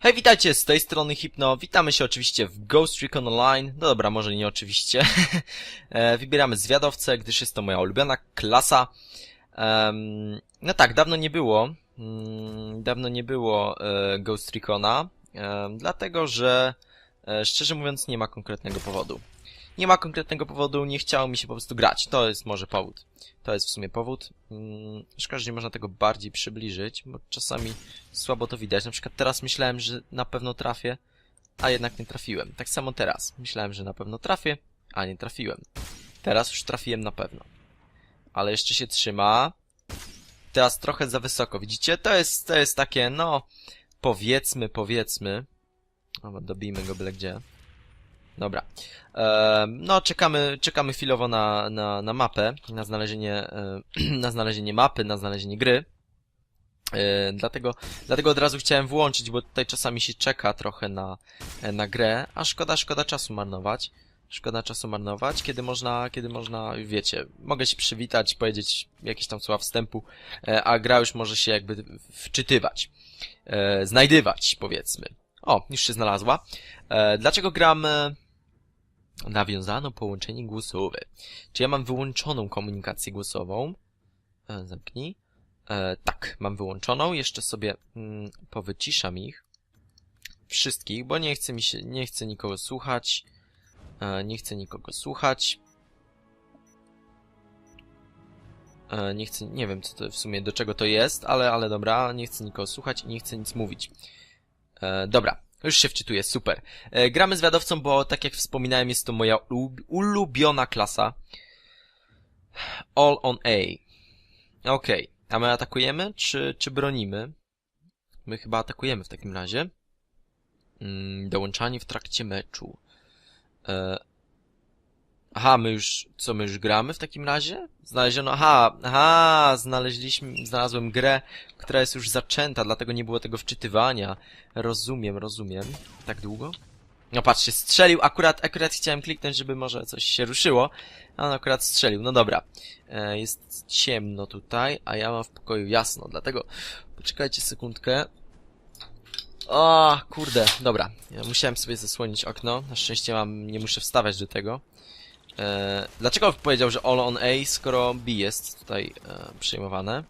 Hej, witajcie, z tej strony Hipno. Witamy się oczywiście w Ghost Recon Online. No dobra, może nie oczywiście. E, Wybieramy zwiadowcę, gdyż jest to moja ulubiona klasa. Em, no tak, dawno nie było. mm, Dawno nie było e, Ghost Recona. Dlatego, że e, szczerze mówiąc nie ma konkretnego powodu. Nie ma konkretnego powodu, nie chciało mi się po prostu grać. To jest może powód. To jest w sumie powód. Mm, Szkoda, że nie można tego bardziej przybliżyć, bo czasami słabo to widać. Na przykład teraz myślałem, że na pewno trafię, a jednak nie trafiłem. Tak samo teraz. Myślałem, że na pewno trafię, a nie trafiłem. Teraz już trafiłem na pewno. Ale jeszcze się trzyma. Teraz trochę za wysoko. Widzicie? To jest, to jest takie, no, powiedzmy, powiedzmy. O, dobijmy go byle gdzie. Dobra. Ehm, no, czekamy, czekamy chwilowo na, na, na mapę, na znalezienie, e, na znalezienie mapy, na znalezienie gry. E, dlatego, dlatego od razu chciałem włączyć, bo tutaj czasami się czeka trochę na, e, na grę, a szkoda, szkoda czasu marnować. Szkoda czasu marnować, kiedy można, kiedy można, wiecie, mogę się przywitać, powiedzieć jakieś tam słowa wstępu, e, a gra już może się jakby wczytywać, e, znajdywać, powiedzmy. O, już się znalazła. E, dlaczego gram e, nawiązano połączenie głosowe? Czy ja mam wyłączoną komunikację głosową? E, zamknij. E, tak, mam wyłączoną. Jeszcze sobie mm, powyciszam ich. Wszystkich, bo nie chce mi się, nie chcę nikogo słuchać. E, nie chcę nikogo słuchać. Nie chcę, nie wiem co to w sumie, do czego to jest, ale, ale dobra, nie chcę nikogo słuchać i nie chcę nic mówić. E, dobra, już się wczytuję, super. E, gramy z wiadowcą, bo tak jak wspominałem, jest to moja ulub- ulubiona klasa. All on A. Okej, a my atakujemy, czy, czy bronimy? My chyba atakujemy w takim razie. Mm, dołączanie w trakcie meczu. E... Aha, my już, co, my już gramy w takim razie? Znaleziono, aha, aha, znaleźliśmy, znalazłem grę, która jest już zaczęta, dlatego nie było tego wczytywania. Rozumiem, rozumiem. Tak długo? No patrzcie, strzelił, akurat, akurat chciałem kliknąć, żeby może coś się ruszyło, a on akurat strzelił, no dobra. E, jest ciemno tutaj, a ja mam w pokoju jasno, dlatego poczekajcie sekundkę. O, kurde, dobra. Ja musiałem sobie zasłonić okno. Na szczęście mam, nie muszę wstawać do tego. E, dlaczego powiedział, że all on A, skoro B jest tutaj e, przyjmowane?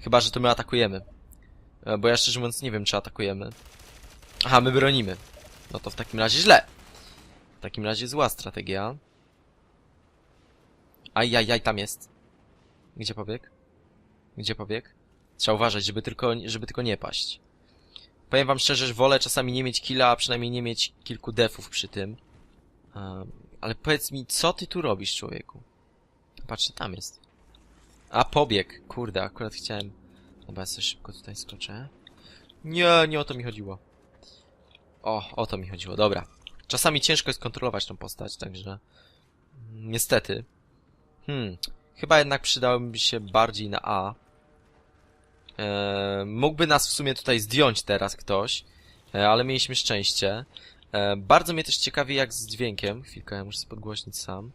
Chyba, że to my atakujemy. E, bo ja szczerze mówiąc nie wiem, czy atakujemy. Aha, my bronimy. No to w takim razie źle. W takim razie zła strategia. Ajajaj, tam jest. Gdzie pobieg? Gdzie pobieg? Trzeba uważać, żeby tylko, żeby tylko nie paść. Powiem wam szczerze, że wolę czasami nie mieć killa, a przynajmniej nie mieć kilku defów przy tym. Um, ale powiedz mi, co ty tu robisz, człowieku? Patrzcie, tam jest. A, pobieg. Kurde, akurat chciałem... Dobra, ja sobie szybko tutaj skoczę. Nie, nie o to mi chodziło. O, o to mi chodziło, dobra. Czasami ciężko jest kontrolować tą postać, także... Niestety. Hmm, chyba jednak przydałoby się bardziej na A. E, mógłby nas w sumie tutaj zdjąć teraz ktoś, e, ale mieliśmy szczęście. E, bardzo mnie też ciekawi jak z dźwiękiem. Chwilkę, ja muszę podgłośnić sam.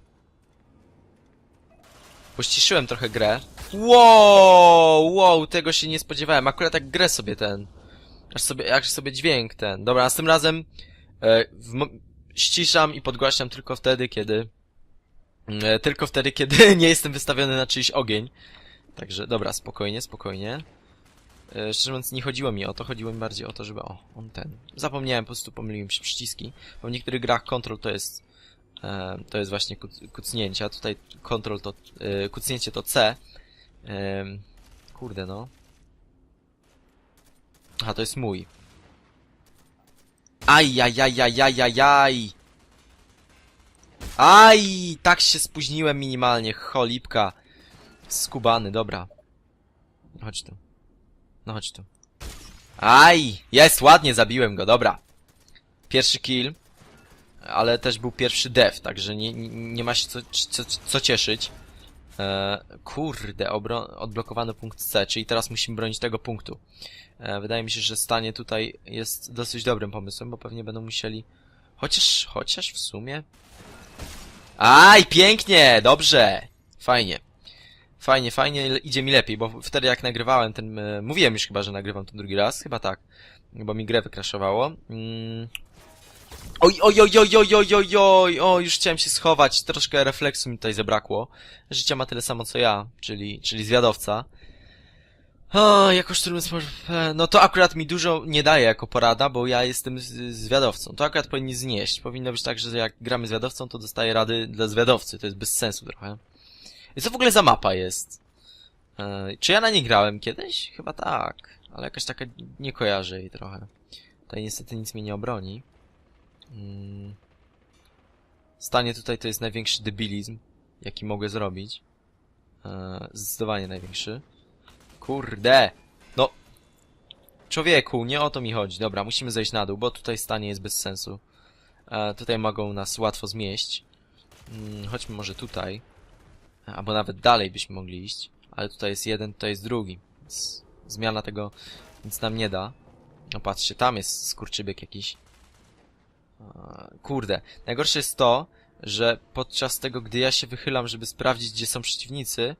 Pościszyłem trochę grę. Wow, wow, tego się nie spodziewałem. Akurat tak grę sobie ten... Aż sobie, aż sobie dźwięk ten. Dobra, następnym razem e, w, ściszam i podgłaśniam tylko wtedy, kiedy... E, tylko wtedy, kiedy nie jestem wystawiony na czyjś ogień. Także, dobra, spokojnie, spokojnie. E, Szczerze mówiąc, nie chodziło mi o to, chodziło mi bardziej o to, żeby... O, on ten... Zapomniałem, po prostu pomyliłem się przyciski. Bo w niektórych grach control to jest... E, to jest właśnie kuc kucnięcie, a tutaj control to... E, kucnięcie to C. E, kurde, no. Aha, to jest mój. Aj, aj, aj, aj, aj, aj, aj. Aj, tak się spóźniłem minimalnie, cholipka. Skubany, dobra. Chodź tu. No chodź tu. Aj! Jest, ładnie zabiłem go, dobra. Pierwszy kill. Ale też był pierwszy def, także nie, nie, nie ma się co, co, co cieszyć. E, kurde, odblokowany punkt C, czyli teraz musimy bronić tego punktu. E, wydaje mi się, że stanie tutaj jest dosyć dobrym pomysłem, bo pewnie będą musieli... Chociaż, chociaż w sumie... Aj, pięknie, dobrze. Fajnie. Fajnie, fajnie, idzie mi lepiej, bo wtedy jak nagrywałem ten... e, Mówiłem już chyba, że nagrywam to drugi raz, chyba tak. Bo mi grę wykraszowało. Mm. Oj, oj, oj, oj, oj, oj, oj, oj, już chciałem się schować, troszkę refleksu mi tutaj zabrakło. Życia ma tyle samo co ja, czyli, czyli zwiadowca. O, jako szturm no to akurat mi dużo nie daje jako porada, bo ja jestem zwiadowcą. To akurat powinni znieść. Powinno być tak, że jak gramy zwiadowcą, to dostaję rady dla zwiadowcy. To jest bez sensu trochę. I co w ogóle za mapa jest? E, czy ja na nie grałem kiedyś? Chyba tak, ale jakaś taka nie kojarzę jej trochę. Tutaj niestety nic mnie nie obroni. Mm. Stanie tutaj to jest największy debilizm, jaki mogę zrobić. E, zdecydowanie największy. Kurde! No! Człowieku, nie o to mi chodzi. Dobra, musimy zejść na dół, bo tutaj stanie jest bez sensu. E, tutaj mogą nas łatwo zmieść. Mm, chodźmy może tutaj. Albo nawet dalej byśmy mogli iść. Ale tutaj jest jeden, tutaj jest drugi. Więc zmiana tego nic nam nie da. No patrzcie, tam jest skurczybyk jakiś. Kurde. Najgorsze jest to, że podczas tego, gdy ja się wychylam, żeby sprawdzić, gdzie są przeciwnicy,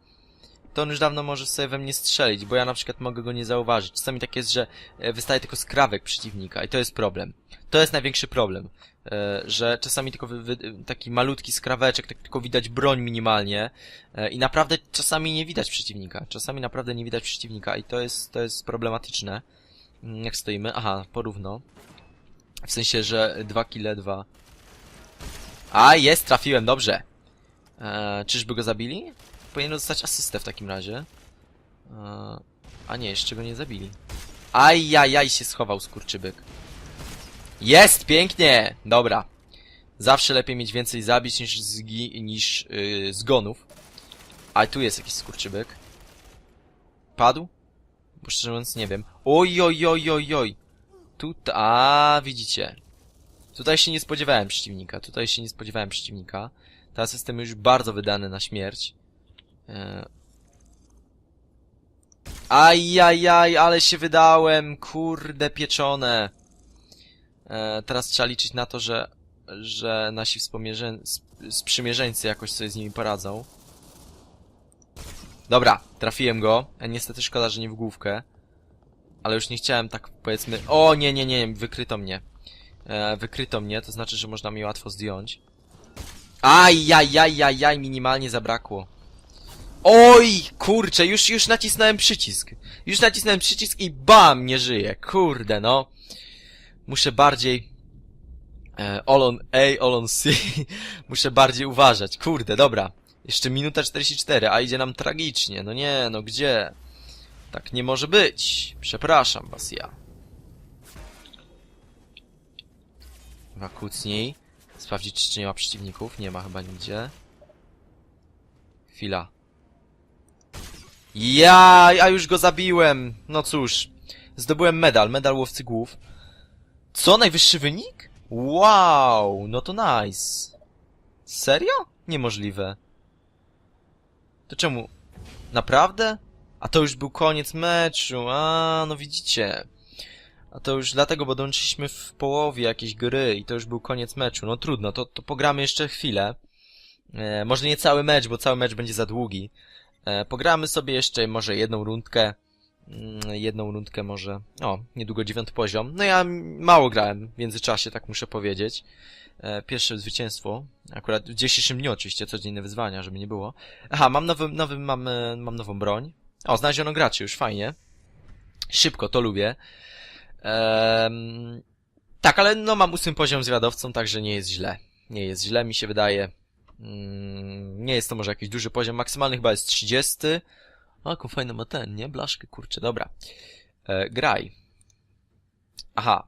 to on już dawno może sobie we mnie strzelić, bo ja na przykład mogę go nie zauważyć. Czasami tak jest, że e, wystaje tylko skrawek przeciwnika i to jest problem. To jest największy problem, e, że czasami tylko taki malutki skraweczek, tak tylko widać broń minimalnie e, i naprawdę czasami nie widać przeciwnika. Czasami naprawdę nie widać przeciwnika i to jest, to jest problematyczne. Mm, Jak stoimy? Aha, porówno. W sensie, że dwa kile, dwa. A, jest, trafiłem, dobrze. E, czyżby go zabili? Powinien dostać asystę w takim razie. E, a nie, jeszcze go nie zabili. Ajajaj się schował skurczybyk. Jest! Pięknie! Dobra. Zawsze lepiej mieć więcej zabić niż, zgi niż yy, zgonów. A tu jest jakiś skurczybyk. Padł? Bo szczerze mówiąc nie wiem. Oj, oj, oj, oj, oj. Tutaj, a widzicie. Tutaj się nie spodziewałem przeciwnika. Tutaj się nie spodziewałem przeciwnika. Teraz jestem już bardzo wydany na śmierć. E... Ajajaj, ale się wydałem, kurde pieczone. E, teraz trzeba liczyć na to, że, że nasi sprzymierzeńcy jakoś sobie z nimi poradzą. Dobra, trafiłem go. E, niestety szkoda, że nie w główkę. Ale już nie chciałem tak, powiedzmy... O, nie, nie, nie, wykryto mnie. E, wykryto mnie, to znaczy, że można mi łatwo zdjąć. Ajajajajaj, minimalnie zabrakło. Oj, kurczę, już, już nacisnąłem przycisk. Już nacisnąłem przycisk i bam, nie żyję. Kurde, no. Muszę bardziej... E, all on A, all on C. Muszę bardziej uważać. Kurde, dobra. Jeszcze minuta 44, a idzie nam tragicznie. No nie, no gdzie? Tak nie może być. Przepraszam was ja. Chyba kucnij. Sprawdzić, czy nie ma przeciwników. Nie ma chyba nigdzie. Chwila. Ja, ja już go zabiłem. No cóż. Zdobyłem medal, medal łowcy głów. Co, najwyższy wynik? Wow, no to nice. Serio? Niemożliwe. To czemu? Naprawdę? A to już był koniec meczu, a no widzicie. A to już dlatego, bo dołączyliśmy w połowie jakiejś gry i to już był koniec meczu. No trudno, to, to pogramy jeszcze chwilę. E, może nie cały mecz, bo cały mecz będzie za długi. E, pogramy sobie jeszcze może jedną rundkę. Mm, jedną rundkę może. O, niedługo dziewiąty poziom. No ja mało grałem w międzyczasie, tak muszę powiedzieć. E, pierwsze zwycięstwo. Akurat w dzisiejszym dniu oczywiście, codzienne wyzwania, żeby nie było. Aha, mam nowy, nowy mam, e, mam nową broń. O, znaleziono graczy już, fajnie. Szybko, to lubię. Ehm, tak, ale no mam ósmy poziom zwiadowcą, także nie jest źle. Nie jest źle, mi się wydaje. Mm, nie jest to może jakiś duży poziom, maksymalny chyba jest 30. O, jaką fajną ma ten, nie? Blaszkę, kurczę, dobra. E, graj. Aha.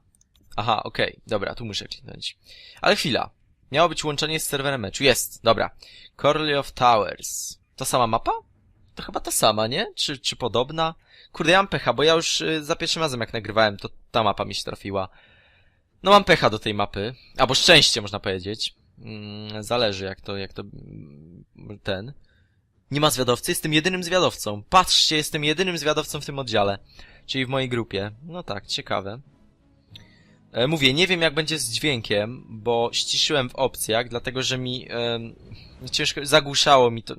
Aha, okej, dobra, tu muszę kliknąć. Ale chwila. Miało być łączenie z serwerem meczu. Jest, dobra. Corley of Towers. Ta sama mapa? To chyba ta sama, nie? Czy, czy podobna? Kurde, ja mam pecha, bo ja już y, za pierwszym razem jak nagrywałem, to ta mapa mi się trafiła. No mam pecha do tej mapy. Albo szczęście, można powiedzieć. Mm, zależy jak to, jak to... mm, ten... Nie ma zwiadowcy? Jestem jedynym zwiadowcą. Patrzcie, jestem jedynym zwiadowcą w tym oddziale. Czyli w mojej grupie. No tak, ciekawe. E, Mówię, nie wiem jak będzie z dźwiękiem, bo ściszyłem w opcjach, dlatego że mi em, ciężko, zagłuszało mi to,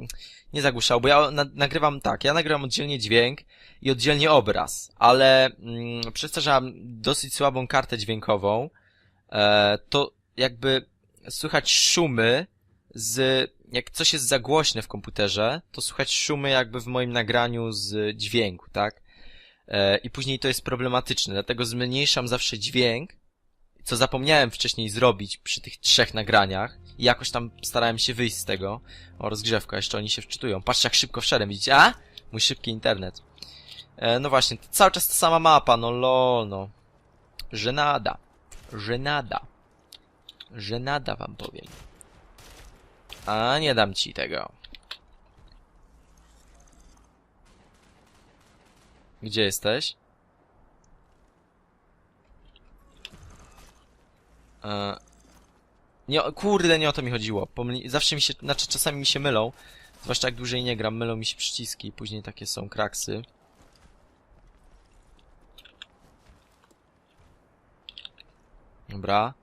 nie zagłuszało, bo ja na, nagrywam tak, ja nagrywam oddzielnie dźwięk i oddzielnie obraz, ale mm, przez to, że mam dosyć słabą kartę dźwiękową, e, to jakby słychać szumy z, jak coś jest za głośne w komputerze, to słychać szumy jakby w moim nagraniu z dźwięku, tak? E, I później to jest problematyczne, dlatego zmniejszam zawsze dźwięk, co zapomniałem wcześniej zrobić przy tych trzech nagraniach i jakoś tam starałem się wyjść z tego. O, rozgrzewka, jeszcze oni się wczytują. Patrzcie jak szybko wszedłem, widzicie? A? Mój szybki internet. E, no właśnie, cały czas ta sama mapa, no lol, no. Żenada. Żenada. Żenada wam powiem. A, nie dam ci tego. Gdzie jesteś? E, nie, kurde, nie o to mi chodziło. Pomyli... Zawsze mi się, znaczy czasami mi się mylą. Zwłaszcza jak dłużej nie gram, mylą mi się przyciski, później takie są kraksy. Dobra.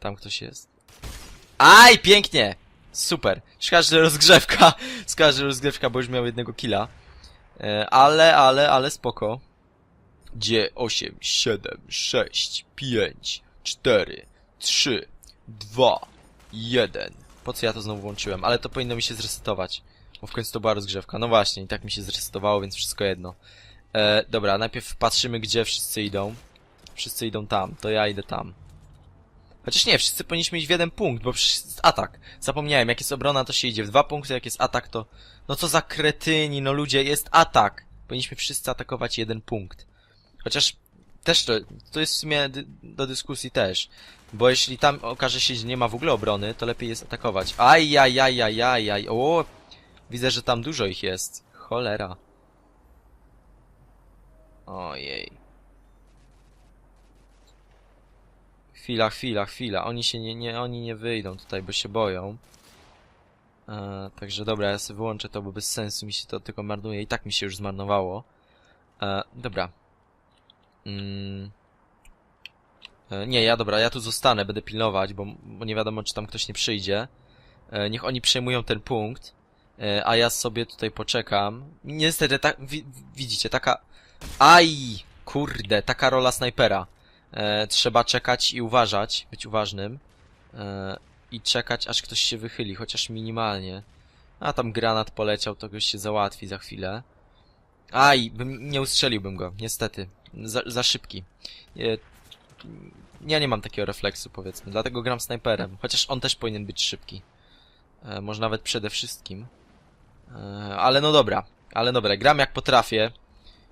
Tam ktoś jest. Aj, pięknie! Super. Szkoda, że rozgrzewka. Szkoda, że rozgrzewka, bo już miał jednego killa. E, ale, ale, ale spoko. Gdzie 8, 7, 6, 5, 4, 3, 2, 1. Po co ja to znowu włączyłem? Ale to powinno mi się zresetować. Bo w końcu to była rozgrzewka. No właśnie, i tak mi się zresetowało, więc wszystko jedno. E, dobra, najpierw patrzymy, gdzie wszyscy idą. Wszyscy idą tam, to ja idę tam. Chociaż nie, wszyscy powinniśmy iść w jeden punkt, bo jest atak. Zapomniałem, jak jest obrona, to się idzie w dwa punkty, jak jest atak, to... No co za kretyni, no ludzie, jest atak! Powinniśmy wszyscy atakować jeden punkt. Chociaż też to, to jest w sumie do dyskusji też. Bo jeśli tam okaże się, że nie ma w ogóle obrony, to lepiej jest atakować. Aj, aj, aj, aj, aj, aj. O, widzę, że tam dużo ich jest. Cholera. Ojej. Chwila, chwila, chwila. Oni się nie, nie, oni nie wyjdą tutaj, bo się boją. E, także dobra, ja sobie wyłączę to, bo bez sensu mi się to tylko marnuje. I tak mi się już zmarnowało. E, dobra. Mm. E, nie, ja dobra, ja tu zostanę, będę pilnować, bo, bo nie wiadomo, czy tam ktoś nie przyjdzie. E, niech oni przejmują ten punkt, e, a ja sobie tutaj poczekam. Niestety, tak, wi widzicie, taka... Aj! Kurde, taka rola snajpera. E, trzeba czekać i uważać, być uważnym. E, I czekać, aż ktoś się wychyli, chociaż minimalnie. A tam granat poleciał, to goś się załatwi za chwilę. Aj, bym, nie ustrzeliłbym go, niestety. Za, za szybki. E, ja nie mam takiego refleksu, powiedzmy, dlatego gram snajperem. Chociaż on też powinien być szybki. E, może nawet przede wszystkim. E, ale no dobra, ale dobra, gram jak potrafię.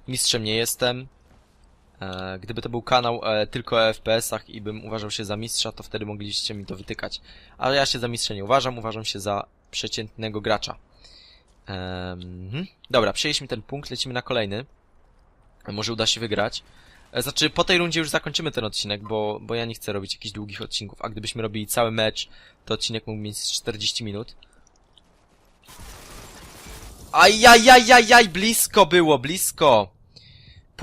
Mistrzem nie jestem. E, gdyby to był kanał e, tylko o FPS-ach i bym uważał się za mistrza, to wtedy mogliście mi to wytykać. Ale ja się za mistrza nie uważam, uważam się za przeciętnego gracza. Mhm. Dobra, przejęliśmy ten punkt, lecimy na kolejny. Może uda się wygrać. E, Znaczy, po tej rundzie już zakończymy ten odcinek, bo, bo ja nie chcę robić jakichś długich odcinków, a gdybyśmy robili cały mecz, to odcinek mógł mieć z 40 minut. Ajajajajaj, blisko było, blisko!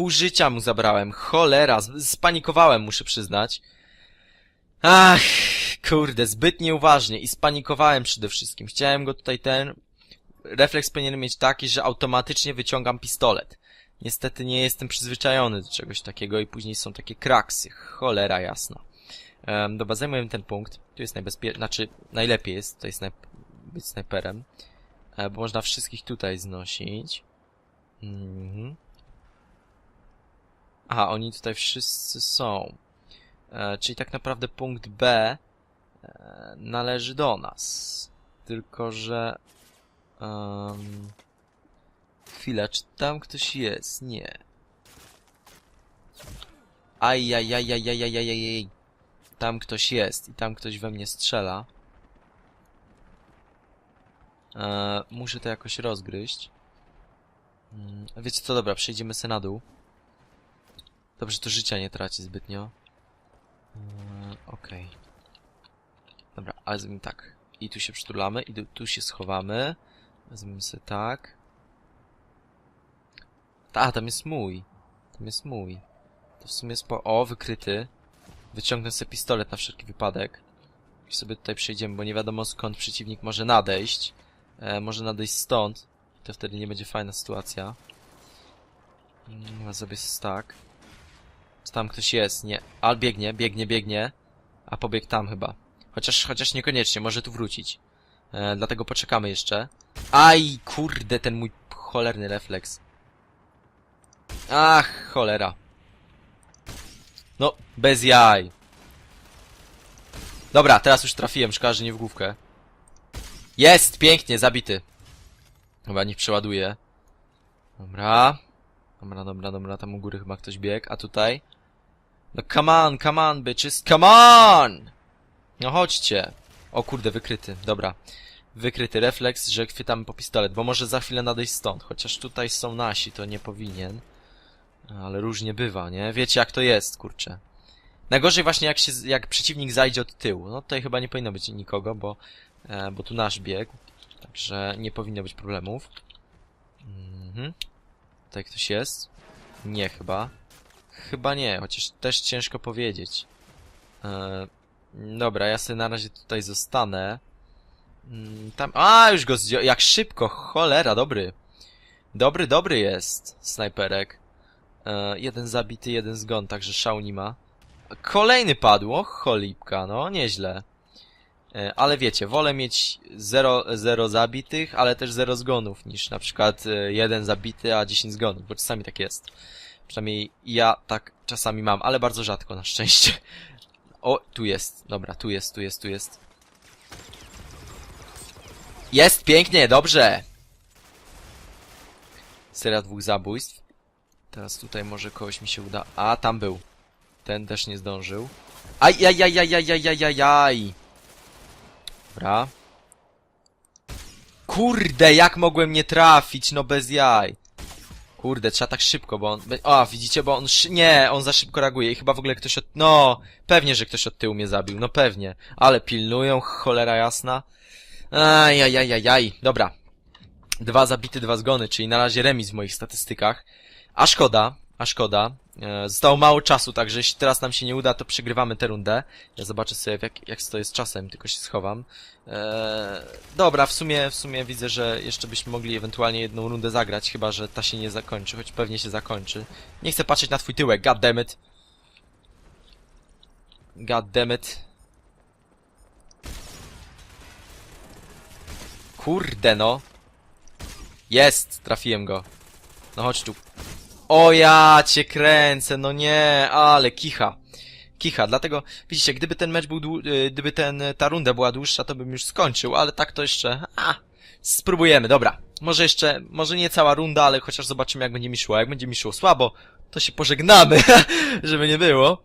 Pół życia mu zabrałem, cholera, spanikowałem, muszę przyznać. Ach, kurde, zbyt nieuważnie i spanikowałem przede wszystkim. Chciałem go tutaj ten... Refleks powinien mieć taki, że automatycznie wyciągam pistolet. Niestety nie jestem przyzwyczajony do czegoś takiego i później są takie kraksy. Cholera jasna. Um, dobra, zajmujemy ten punkt. Tu jest najbezpie... Znaczy, najlepiej jest tutaj snajp... być snajperem. E, bo można wszystkich tutaj znosić. Mhm. Aha, oni tutaj wszyscy są. E, czyli tak naprawdę punkt B e, należy do nas. Tylko, że... Um, chwila, czy tam ktoś jest? Nie. Ajajajajajajajajaj. Tam ktoś jest i tam ktoś we mnie strzela. E, muszę to jakoś rozgryźć. Mm, wiecie co, dobra, przejdziemy se na dół. Dobrze, to życia nie traci zbytnio. Eee, Okej. Dobra, ale zrobimy tak. I tu się przytulamy, i tu, się schowamy. Wezmę sobie tak. A, tam jest mój. Tam jest mój. To w sumie spo... O, wykryty. Wyciągnę sobie pistolet na wszelki wypadek. I sobie tutaj przejdziemy, bo nie wiadomo skąd przeciwnik może nadejść. E, może nadejść stąd. To wtedy nie będzie fajna sytuacja. Mm, Ja sobie stack. Czy tam ktoś jest? Nie. Al biegnie, biegnie, biegnie. A pobiegł tam chyba. Chociaż, chociaż niekoniecznie, może tu wrócić. E, dlatego poczekamy jeszcze. Aj, kurde, ten mój cholerny refleks. Ach, cholera. No, bez jaj. Dobra, teraz już trafiłem, szkoda, że nie w główkę. Jest, pięknie, zabity. Chyba niech przeładuje. Dobra. Dobra, dobra, dobra, tam u góry chyba ktoś biegł, a tutaj? No come on, come on, bitches, come on! No chodźcie. O kurde, wykryty, dobra. Wykryty refleks, że chwytamy po pistolet, bo może za chwilę nadejść stąd, chociaż tutaj są nasi, to nie powinien. Ale różnie bywa, nie? Wiecie jak to jest, kurczę. Najgorzej właśnie jak się, jak przeciwnik zajdzie od tyłu. No tutaj chyba nie powinno być nikogo, bo, e, bo tu nasz biegł. Także nie powinno być problemów. Mhm. Tutaj ktoś jest? Nie chyba. Chyba nie, chociaż też ciężko powiedzieć. E, dobra, ja sobie na razie tutaj zostanę. Mm, Tam, a już go zdjął, jak szybko, cholera, dobry. Dobry, dobry jest, snajperek. E, jeden zabity, jeden zgon, także szał nie ma. Kolejny padł, o cholipka, no nieźle. E, ale wiecie, wolę mieć 0, 0 zabitych, ale też 0 zgonów, niż na przykład e, jeden zabity, a 10 zgonów, bo czasami tak jest. Przynajmniej ja tak czasami mam, ale bardzo rzadko na szczęście. O, tu jest, dobra, tu jest, tu jest, tu jest. Jest, pięknie, dobrze! Seria dwóch zabójstw. Teraz tutaj może kogoś mi się uda. A, tam był. Ten też nie zdążył. Aj, aj, aj, aj, aj, aj, aj, aj, aj. Dobra. Kurde, jak mogłem nie trafić, no bez jaj. Kurde, trzeba tak szybko, bo on... O, widzicie, bo on... szy- Nie, on za szybko reaguje i chyba w ogóle ktoś od... No, pewnie, że ktoś od tyłu mnie zabił, no pewnie. Ale pilnują, cholera jasna. Aj, aj, aj, aj, aj. Dobra. Dwa zabity, dwa zgony, czyli na razie remis w moich statystykach. A szkoda, a szkoda. E, zostało mało czasu, także jeśli teraz nam się nie uda, to przegrywamy tę rundę. Ja zobaczę sobie, jak, jak to jest czasem, tylko się schowam. E, dobra, w sumie, w sumie widzę, że jeszcze byśmy mogli ewentualnie jedną rundę zagrać, chyba, że ta się nie zakończy, choć pewnie się zakończy. Nie chcę patrzeć na twój tyłek, god damn it. God damn it. Kurde no. Jest, trafiłem go. No chodź tu. O ja cię kręcę, no nie, ale kicha. Kicha, dlatego, widzicie, gdyby ten mecz był, y, gdyby ten, ta runda była dłuższa, to bym już skończył, ale tak to jeszcze, a, spróbujemy, dobra. Może jeszcze, może nie cała runda, ale chociaż zobaczymy jak będzie mi szło. Jak będzie mi szło słabo, to się pożegnamy, żeby nie było.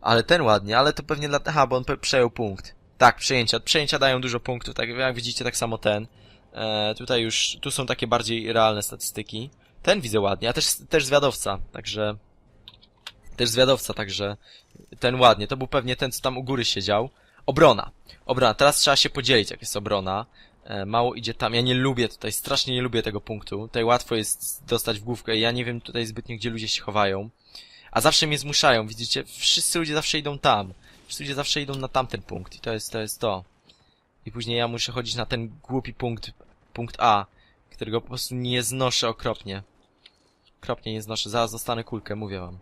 Ale ten ładnie, ale to pewnie dla, aha, bo on przejął punkt. Tak, przejęcia, przejęcia dają dużo punktów, tak jak widzicie, tak samo ten. E, tutaj już, tu są takie bardziej realne statystyki. Ten widzę ładnie, a też, też zwiadowca, także... Też zwiadowca, także... Ten ładnie, to był pewnie ten, co tam u góry siedział. Obrona. Obrona, teraz trzeba się podzielić, jak jest obrona. E, mało idzie tam, ja nie lubię tutaj, strasznie nie lubię tego punktu. Tutaj łatwo jest dostać w główkę ja nie wiem tutaj zbytnio, gdzie ludzie się chowają. A zawsze mnie zmuszają, widzicie? Wszyscy ludzie zawsze idą tam. Wszyscy ludzie zawsze idą na tamten punkt i to jest, to jest to. I później ja muszę chodzić na ten głupi punkt, punkt A, którego po prostu nie znoszę okropnie. Okropnie nie znoszę. Zaraz dostanę kulkę, mówię wam.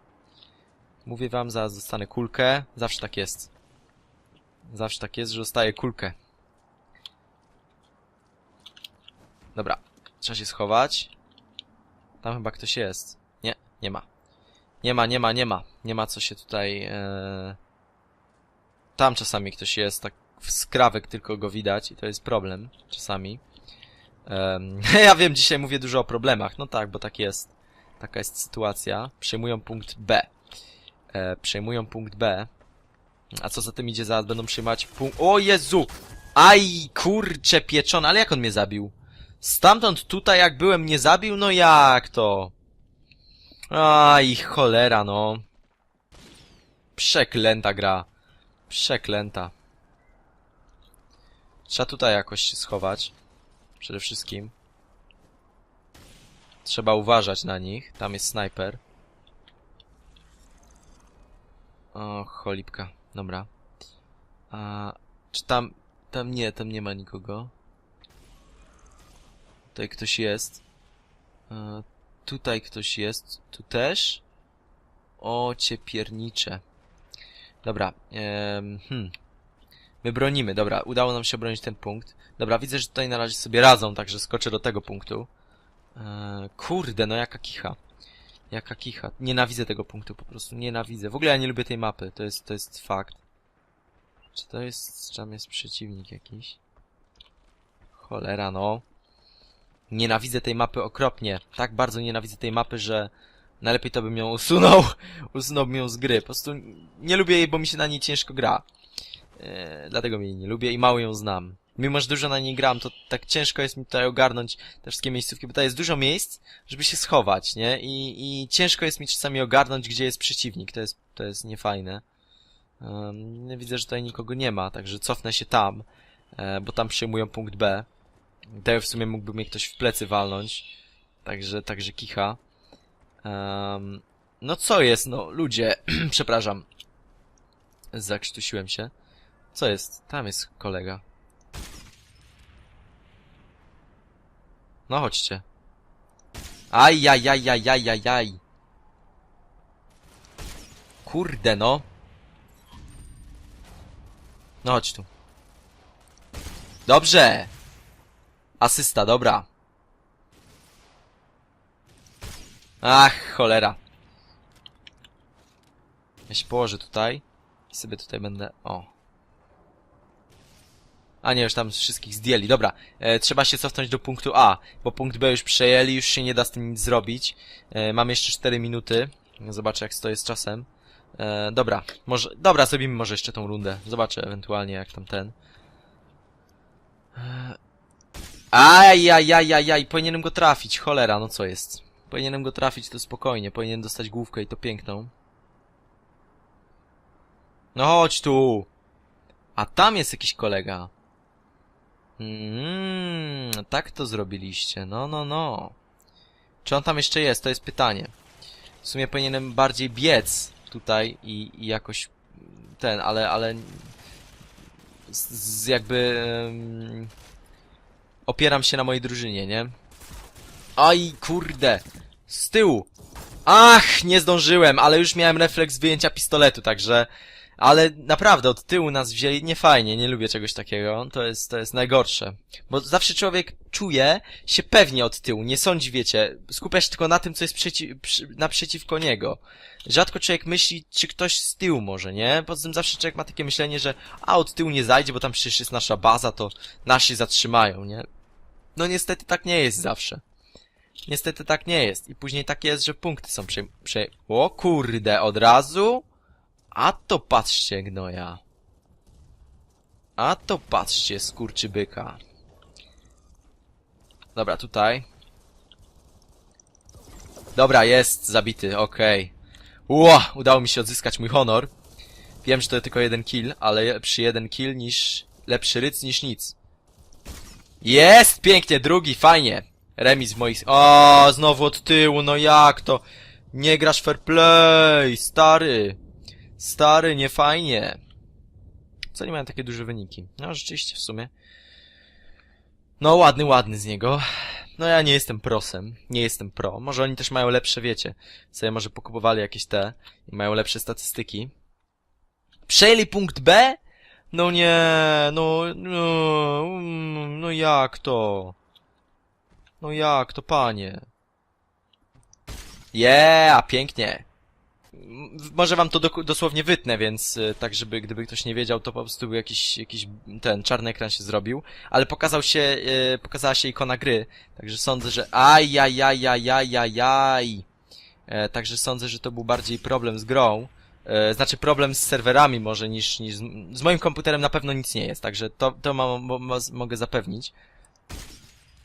Mówię wam, zaraz dostanę kulkę. Zawsze tak jest. Zawsze tak jest, że dostaję kulkę. Dobra. Trzeba się schować. Tam chyba ktoś jest. Nie, nie ma. Nie ma, nie ma, nie ma. Nie ma co się tutaj... E... Tam czasami ktoś jest, tak w skrawek tylko go widać i to jest problem czasami. Ja wiem, dzisiaj mówię dużo o problemach. No tak, bo tak jest. Taka jest sytuacja. Przejmują punkt B. E, przejmują punkt B. A co za tym idzie, zaraz będą przejmować punkt... O Jezu! Aj, kurcze pieczone, ale jak on mnie zabił? Stamtąd tutaj jak byłem nie zabił? No jak to? Aj, cholera no. Przeklęta gra. Przeklęta. Trzeba tutaj jakoś się schować. Przede wszystkim. Trzeba uważać na nich. Tam jest snajper. O, cholipka. Dobra. A, czy tam... Tam nie, tam nie ma nikogo. Tutaj ktoś jest. E, tutaj ktoś jest. Tu też. O, ciepiernicze. Dobra. em, hmm. My bronimy, dobra. Udało nam się obronić ten punkt. Dobra, widzę, że tutaj na razie sobie radzą, także skoczę do tego punktu. E, kurde, no jaka kicha. Jaka kicha. Nienawidzę tego punktu, po prostu nienawidzę. W ogóle ja nie lubię tej mapy, to jest, to jest fakt. Czy to jest, czy tam jest przeciwnik jakiś? Cholera, no. Nienawidzę tej mapy okropnie. Tak bardzo nienawidzę tej mapy, że najlepiej to bym ją usunął. Usunąłbym ją z gry. Po prostu nie lubię jej, bo mi się na niej ciężko gra. E, dlatego jej nie lubię i mało ją znam. Mimo, że dużo na niej gram, to tak ciężko jest mi tutaj ogarnąć te wszystkie miejscówki, bo tutaj jest dużo miejsc, żeby się schować, nie? I, i ciężko jest mi czasami ogarnąć, gdzie jest przeciwnik. To jest, to jest niefajne. Um, widzę, że tutaj nikogo nie ma, także cofnę się tam, e, bo tam przejmują punkt B. Tutaj w sumie mógłby mnie ktoś w plecy walnąć. Także, także kicha. Em, no co jest, no ludzie, przepraszam. Zakrztusiłem się. Co jest? Tam jest kolega. No chodźcie. Aj, aj, aj, aj, aj, aj, aj. Kurde, no. No chodź tu. Dobrze. Asysta, dobra. Ach, cholera. Ja się położę tutaj. I sobie tutaj będę... O. A nie, już tam wszystkich zdjęli. Dobra, e, trzeba się cofnąć do punktu A, bo punkt B już przejęli, już się nie da z tym nic zrobić. E, mam jeszcze 4 minuty. Zobaczę, jak to jest z czasem. E, dobra, może... Dobra, zrobimy może jeszcze tą rundę. Zobaczę ewentualnie, jak tam ten. E, Ajajajajaj, powinienem go trafić, cholera, no co jest? Powinienem go trafić, to spokojnie, powinien dostać główkę i to piękną. No chodź tu! A tam jest jakiś kolega. Mmm, tak to zrobiliście, no, no, no. Czy on tam jeszcze jest? To jest pytanie. W sumie powinienem bardziej biec tutaj i, i jakoś ten, ale, ale z, z jakby em, opieram się na mojej drużynie, nie? Aj, kurde! Z tyłu! Ach, nie zdążyłem, ale już miałem refleks wyjęcia pistoletu, także... Ale naprawdę, od tyłu nas wzięli niefajnie, nie lubię czegoś takiego, to jest, to jest najgorsze. Bo zawsze człowiek czuje się pewnie od tyłu, nie sądzi, wiecie, skupia się tylko na tym, co jest przeci przy, naprzeciwko niego. Rzadko człowiek myśli, czy ktoś z tyłu może, nie? Poza tym zawsze człowiek ma takie myślenie, że a, od tyłu nie zajdzie, bo tam przecież jest nasza baza, to nasi zatrzymają, nie? No niestety tak nie jest zawsze. Niestety tak nie jest. I później tak jest, że punkty są prze... prze... O kurde, od razu? A to patrzcie, gnoja. A to patrzcie, skurczybyka. Dobra, tutaj. Dobra, jest zabity, okej. Ło, udało mi się odzyskać mój honor. Wiem, że to tylko jeden kill, ale lepszy jeden kill niż... Lepszy ryc niż nic. Jest! Pięknie, drugi, fajnie. Remis w moich... O, znowu od tyłu, no jak to? Nie grasz fair play, stary. Stary, nie fajnie. Co nie mają takie duże wyniki? No, rzeczywiście, w sumie. No, ładny, ładny z niego. No, ja nie jestem prosem. Nie jestem pro. Może oni też mają lepsze, wiecie. Sobie może pokupowali jakieś te i mają lepsze statystyki. Przejęli punkt B? No nie, no, no, mm, no jak to? No jak to, panie? Yeah, pięknie. Może wam to dok- dosłownie wytnę, więc y, tak, żeby gdyby ktoś nie wiedział, to po prostu był jakiś, jakiś ten czarny ekran się zrobił, ale pokazał się, y, pokazała się ikona gry, także sądzę, że ajajajajajajaj. E, także sądzę, że to był bardziej problem z grą, e, znaczy problem z serwerami może niż, niż z, z moim komputerem na pewno nic nie jest, także to, to mam, mo, mo, mogę zapewnić.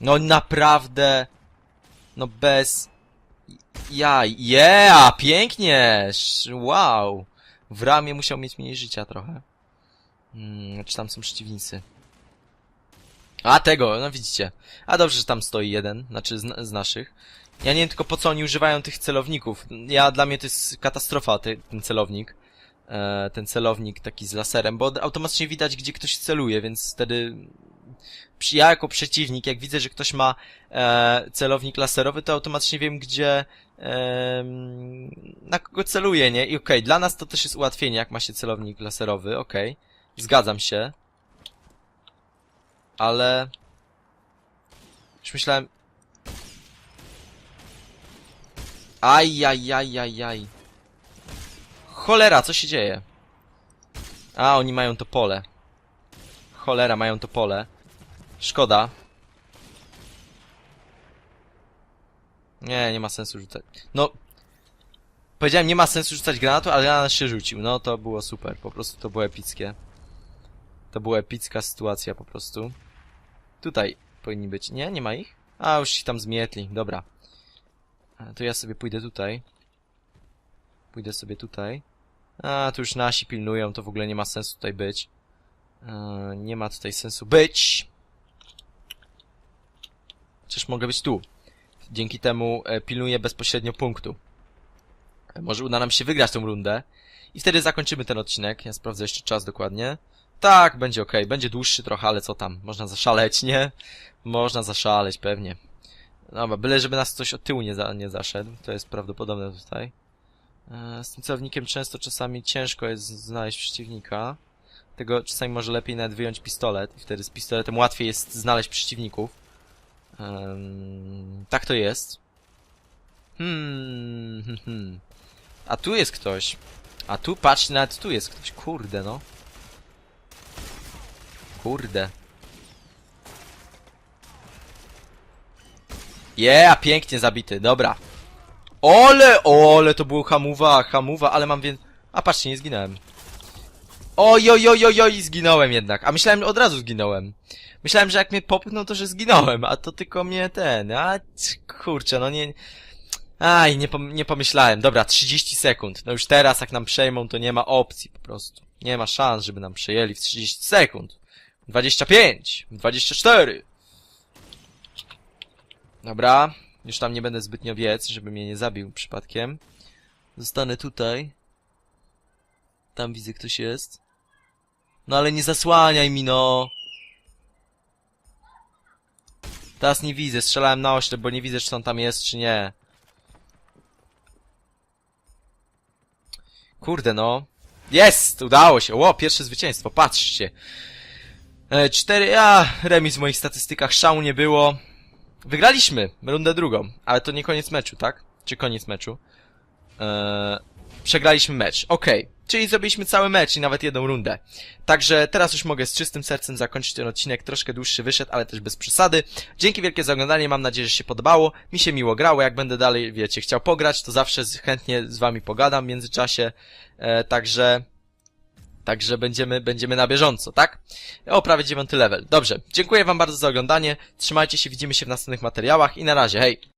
No naprawdę, no bez jaj, yeah, pięknie, wow. W ramie musiał mieć mniej życia trochę. Hmm, czy tam są przeciwnicy? A tego, no widzicie. A dobrze, że tam stoi jeden, znaczy z, z naszych. Ja nie wiem tylko po co oni używają tych celowników. Ja, dla mnie to jest katastrofa, ten celownik. e, ten celownik taki z laserem, bo automatycznie widać, gdzie ktoś celuje, więc wtedy ja jako przeciwnik, jak widzę, że ktoś ma e, celownik laserowy, to automatycznie wiem, gdzie em, na kogo celuje, nie? I okej, dla nas to też jest ułatwienie, jak ma się celownik laserowy, okej. Zgadzam się. Ale... Już myślałem... Aj, aj, aj, aj, aj. Cholera, co się dzieje? A, oni mają to pole. Cholera, mają to pole. Szkoda. Nie, nie ma sensu rzucać. No. Powiedziałem, nie ma sensu rzucać granatu, ale granat się rzucił. No, to było super. Po prostu to było epickie. To była epicka sytuacja po prostu. Tutaj powinni być. Nie, nie ma ich? A, już ich tam zmietli. Dobra. A, To ja sobie pójdę tutaj. Pójdę sobie tutaj. A, tu już nasi pilnują, to w ogóle nie ma sensu tutaj być. E, nie ma tutaj sensu być. Chociaż mogę być tu. Dzięki temu e, pilnuję bezpośrednio punktu. E, Może uda nam się wygrać tą rundę. I wtedy zakończymy ten odcinek. Ja sprawdzę jeszcze czas dokładnie. Tak, będzie ok. Będzie dłuższy trochę, ale co tam? Można zaszaleć, nie? Można zaszaleć, pewnie. Dobra, byle żeby nas ktoś od tyłu nie, za, nie zaszedł. To jest prawdopodobne tutaj. E, Z tym celownikiem często czasami ciężko jest znaleźć przeciwnika. Tego czasami może lepiej nawet wyjąć pistolet i wtedy z pistoletem łatwiej jest znaleźć przeciwników. Em, tak to jest. Hmm, hmm, hmm. A tu jest ktoś. A tu, patrz, nawet tu jest ktoś. Kurde, no. Kurde. Yeah, pięknie zabity, dobra. Ole, ole, to było hamuwa, hamuwa, ale mam więc... A patrzcie, nie zginąłem. Oj, oj, oj, oj, oj, zginąłem jednak. A myślałem, od razu zginąłem. Myślałem, że jak mnie popchnął, to że zginąłem, a to tylko mnie ten, a kurczę, no nie... Aj, nie, pom nie pomyślałem. Dobra, 30 sekund. No już teraz, jak nam przejmą, to nie ma opcji po prostu. Nie ma szans, żeby nam przejęli w 30 sekund. 25, 24. Dobra, już tam nie będę zbytnio biec, żeby mnie nie zabił przypadkiem. Zostanę tutaj. Tam widzę, ktoś jest. No ale nie zasłaniaj mi, no. Teraz nie widzę, strzelałem na oślep, bo nie widzę, czy on tam jest, czy nie. Kurde, no. Jest! Udało się! Ło, pierwsze zwycięstwo, patrzcie. E, cztery, a, remis w moich statystykach, szału nie było. Wygraliśmy rundę drugą, ale to nie koniec meczu, tak? Czy koniec meczu? Eee, przegraliśmy mecz, okej. Czyli zrobiliśmy cały mecz i nawet jedną rundę. Także teraz już mogę z czystym sercem zakończyć ten odcinek. Troszkę dłuższy wyszedł, ale też bez przesady. Dzięki wielkie za oglądanie, mam nadzieję, że się podobało. Mi się miło grało, jak będę dalej, wiecie, chciał pograć, to zawsze chętnie z wami pogadam w międzyczasie. E, także... Także będziemy, będziemy na bieżąco, tak? O, prawie dziewiąty level. Dobrze, dziękuję wam bardzo za oglądanie. Trzymajcie się, widzimy się w następnych materiałach i na razie, hej!